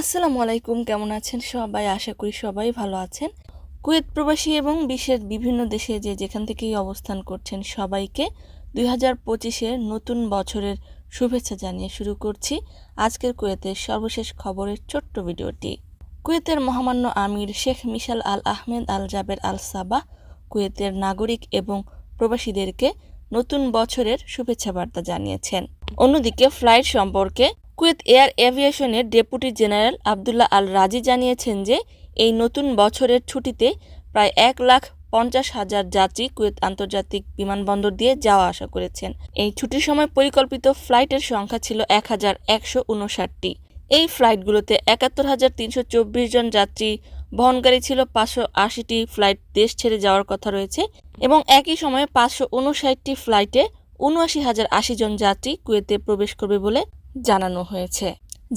আসসালামু আলাইকুম, কেমন আছেন সবাই? আশা করি সবাই ভালো আছেন। কুয়েত প্রবাসী এবং বিশ্বের বিভিন্ন দেশে যে যেখান থেকেই অবস্থান করছেন সবাইকে দুই হাজার পঁচিশের নতুন বছরের শুভেচ্ছা জানিয়ে শুরু করছি আজকের কুয়েতের সর্বশেষ খবরের ছোট্ট ভিডিওটি। কুয়েতের মহামান্য Emir Sheikh Mishal Al Ahmad Al Jaber Al Sabah কুয়েতের নাগরিক এবং প্রবাসীদেরকে নতুন বছরের শুভেচ্ছা বার্তা জানিয়েছেন। অন্যদিকে ফ্লাইট সম্পর্কে Kuwait air এভিয়েশনের deputy general Abdullah Al Razi জানিয়েছেন যে, এই নতুন বছরের ছুটিতে প্রায় এক লাখ পঞ্চাশ হাজার যাত্রী কুয়েত আন্তর্জাতিক বিমানবন্দর দিয়ে যাওয়া আসা করেছেন। এই ছুটির সময় পরিকল্পিত ফ্লাইটের সংখ্যা ছিল এক হাজার একশো উনষাটটি। এই ফ্লাইটগুলোতে একাত্তর হাজার তিনশো চব্বিশ জন যাত্রী বহনকারী ছিল পাঁচশো আশিটি ফ্লাইট দেশ ছেড়ে যাওয়ার কথা রয়েছে এবং একই সময়ে পাঁচশো উনষাটটি ফ্লাইটে উনআশি হাজার আশি জন যাত্রী কুয়েতে প্রবেশ করবে বলে জানানো হয়েছে।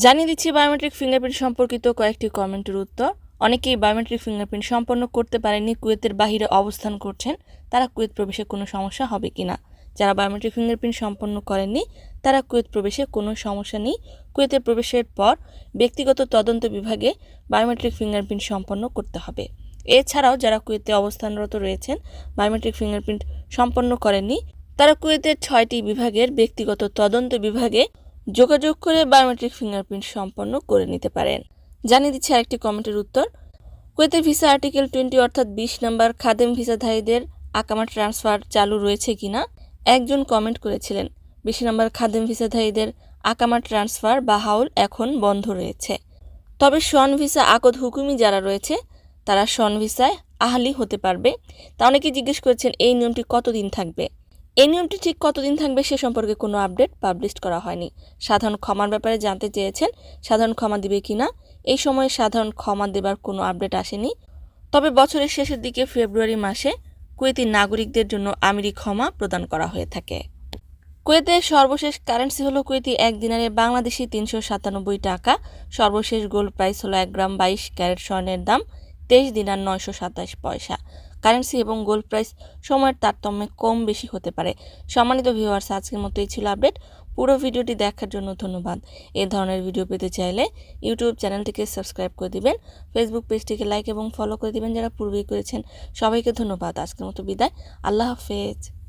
জানিয়ে দিচ্ছি বায়োমেট্রিক ফিঙ্গারপ্রিন্ট সম্পর্কিত কয়েকটি কমেন্টের উত্তর। অনেকেই বায়োমেট্রিক ফিঙ্গারপ্রিন্ট সম্পন্ন করতে পারেননি কুয়েতের বাহিরে অবস্থান করছেন। তারা কুয়েত প্রবেশে কোনো সমস্যা হবে কি না যারা বায়োমেট্রিক ফিঙ্গারপ্রিন্ট সম্পন্ন করেননি, তারা কুয়েত প্রবেশে কোনো সমস্যা নেই। কুয়েতে প্রবেশের পর ব্যক্তিগত তদন্ত বিভাগে বায়োমেট্রিক ফিঙ্গারপ্রিন্ট সম্পন্ন করতে হবে। এছাড়াও যারা কুয়েতে অবস্থানরত রয়েছেন বায়োমেট্রিক ফিঙ্গারপ্রিন্ট সম্পন্ন করেননি, তারা কুয়েতের ছয়টি বিভাগের ব্যক্তিগত তদন্ত বিভাগে যোগাযোগ করে বায়োমেট্রিক ফিঙ্গারপ্রিন্ট সম্পন্ন করে নিতে পারেন। জানিয়ে দিচ্ছে আরেকটি কমেন্টের উত্তর। কুয়েতের ভিসা আর্টিকেল টোয়েন্টি অর্থাৎ বিশ নম্বর খাদেম ভিসাধারীদের আকামা ট্রান্সফার চালু রয়েছে কিনা, একজন কমেন্ট করেছিলেন। বিশ নম্বর খাদেম ভিসাধারীদের আকামা ট্রান্সফার বা হাউল এখন বন্ধ রয়েছে। তবে শন ভিসা আকদ হুকুমি যারা রয়েছে, তারা শন ভিসায় আহালি হতে পারবে। তা অনেকে জিজ্ঞেস করেছেন, এই নিয়মটি কতদিন থাকবে? এই নিয়মটি ঠিক কতদিন থাকবে সে সম্পর্কে কোনো আপডেট পাবলিশ করা হয়নি। সাধারণ ক্ষমার ব্যাপারে জানতে চেয়েছেন সাধারণ ক্ষমা দিবে কি না এই সময়ে সাধারণ ক্ষমা দেবার কোনো আপডেট আসেনি। তবে বছরের শেষের দিকে ফেব্রুয়ারি মাসে কুয়েতি নাগরিকদের জন্য আমিরি ক্ষমা প্রদান করা হয়ে থাকে। কুয়েতের সর্বশেষ কারেন্সি হলো কুয়েতি এক দিনারে বাংলাদেশি তিনশো সাতানব্বই টাকা। সর্বশেষ গোল্ড প্রাইস হলো এক গ্রাম বাইশ ক্যারেট স্বর্ণের দাম। তেইশ দিনার নয়শো সাতাশ পয়সা। কারেন্সি এবং গোল্ড প্রাইস সময়ের তারতম্যে কম বেশি হতে পারে। সম্মানিত ভিউয়ার্স, আজকের মতো এই ছিল আপডেট। পুরো ভিডিওটি দেখার জন্য ধন্যবাদ। এ ধরনের ভিডিও পেতে চাইলে ইউটিউব চ্যানেলটিকে সাবস্ক্রাইব করে দিবেন, ফেসবুক পেজটিকে লাইক এবং ফলো করে দিবেন যারা পূর্বেই করেছেন। সবাইকে ধন্যবাদ। আজকের মতো বিদায়। আল্লাহ হাফেজ।